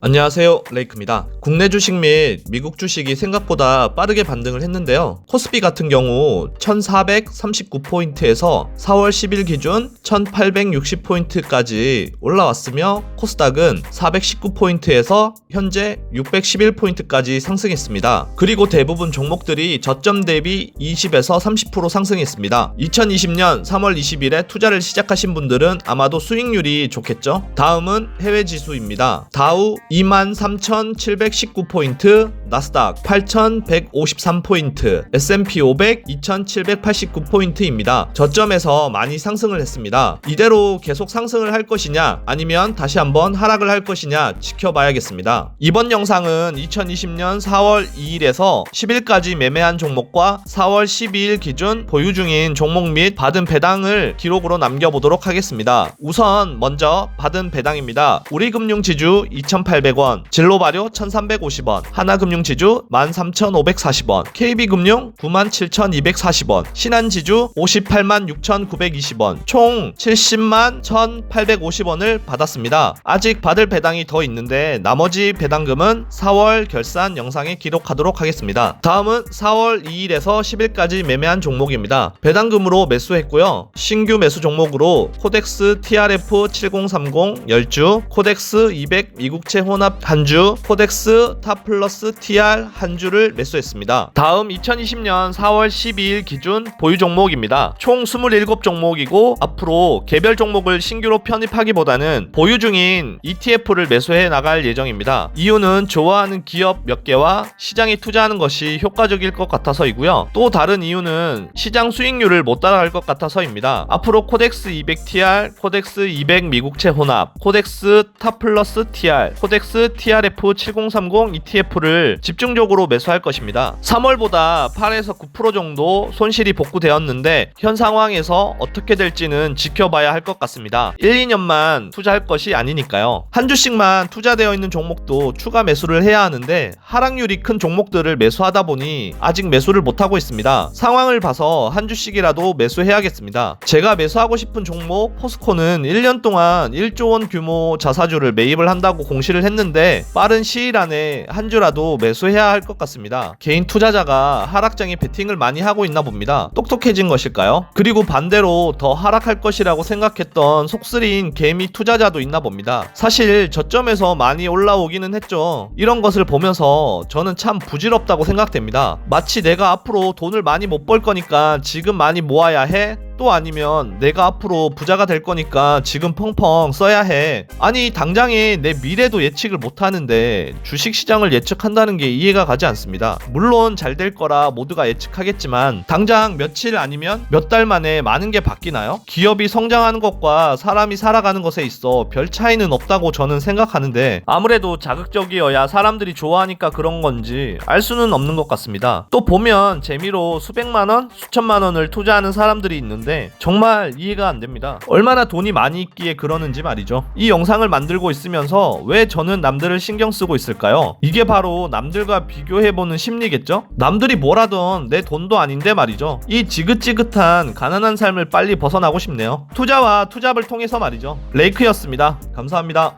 안녕하세요 레이크입니다. 국내 주식 및 미국 주식이 생각보다 빠르게 반등을 했는데요. 코스피 같은 경우 1439포인트에서 4월 10일 기준 1860포인트까지 올라왔으며 코스닥은 419포인트에서 현재 611포인트까지 상승했습니다. 그리고 대부분 종목들이 저점 대비 20에서 30% 상승했습니다. 2020년 3월 20일에 투자를 시작하신 분들은 아마도 수익률이 좋겠죠? 다음은 해외 지수입니다. 다우 23,719포인트, 나스닥 8,153포인트, S&P 500 2,789포인트입니다. 저점에서 많이 상승을 했습니다. 이대로 계속 상승을 할 것이냐, 아니면 다시 한번 하락을 할 것이냐 지켜봐야겠습니다. 이번 영상은 2020년 4월 2일에서 10일까지 매매한 종목과 4월 12일 기준 보유 중인 종목 및 받은 배당을 기록으로 남겨보도록 하겠습니다. 우선 먼저 받은 배당입니다. 우리금융지주 2,800 원, 진로발효 1,350원, 하나금융지주 13,540원, KB금융 97,240원, 신한지주 58만 6,920원, 총 70만 1,850원을 받았습니다. 아직 받을 배당이 더 있는데 나머지 배당금은 4월 결산 영상에 기록하도록 하겠습니다. 다음은 4월 2일에서 10일까지 매매한 종목입니다. 배당금으로 매수했고요. 신규 매수 종목으로 코덱스 TRF 7030 10주, 코덱스 200 미국채 혼합 한주, 코덱스 탑플러스 TR 한 주를 매수했습니다. 다음 2020년 4월 12일 기준 보유 종목입니다. 총 27종목이고 앞으로 개별 종목을 신규로 편입하기보다는 보유 중인 ETF를 매수해 나갈 예정입니다. 이유는 좋아하는 기업 몇 개와 시장에 투자하는 것이 효과적일 것 같아서이고요. 또 다른 이유는 시장 수익률을 못 따라갈 것 같아서입니다. 앞으로 코덱스 200TR, 코덱스 200 미국채 혼합, 코덱스 탑플러스 TR, 코덱스 TRF 7030 ETF를 집중적으로 매수할 것입니다. 3월보다 8에서 9% 정도 손실이 복구되었는데 현 상황에서 어떻게 될지는 지켜봐야 할 것 같습니다. 1, 2년만 투자할 것이 아니니까요. 한 주씩만 투자되어 있는 종목도 추가 매수를 해야 하는데 하락률이 큰 종목들을 매수하다 보니 아직 매수를 못하고 있습니다. 상황을 봐서 한 주씩이라도 매수해야겠습니다. 제가 매수하고 싶은 종목 포스코는 1년 동안 1조 원 규모 자사주를 매입을 한다고 공시를 했 는데 빠른 시일 안에 한 주라도 매수해야 할 것 같습니다. 개인 투자자가 하락장에 베팅을 많이 하고 있나 봅니다. 똑똑해진 것일까요? 그리고 반대로 더 하락할 것이라고 생각했던 속쓰린 개미 투자자도 있나 봅니다. 사실 저점에서 많이 올라오기는 했죠. 이런 것을 보면서 저는 참 부질없다고 생각됩니다. 마치 내가 앞으로 돈을 많이 못 벌 거니까 지금 많이 모아야 해? 또 아니면 내가 앞으로 부자가 될 거니까 지금 펑펑 써야 해. 아니 당장에 내 미래도 예측을 못 하는데 주식 시장을 예측한다는 게 이해가 가지 않습니다. 물론 잘 될 거라 모두가 예측하겠지만 당장 며칠 아니면 몇 달 만에 많은 게 바뀌나요? 기업이 성장하는 것과 사람이 살아가는 것에 있어 별 차이는 없다고 저는 생각하는데 아무래도 자극적이어야 사람들이 좋아하니까 그런 건지 알 수는 없는 것 같습니다. 또 보면 재미로 수백만 원, 수천만 원을 투자하는 사람들이 있는데 정말 이해가 안 됩니다. 얼마나 돈이 많이 있기에 그러는지 말이죠. 이 영상을 만들고 있으면서 왜 저는 남들을 신경 쓰고 있을까요? 이게 바로 남들과 비교해보는 심리겠죠? 남들이 뭐라던 내 돈도 아닌데 말이죠. 이 지긋지긋한 가난한 삶을 빨리 벗어나고 싶네요. 투자와 투잡을 통해서 말이죠. 레이크였습니다. 감사합니다.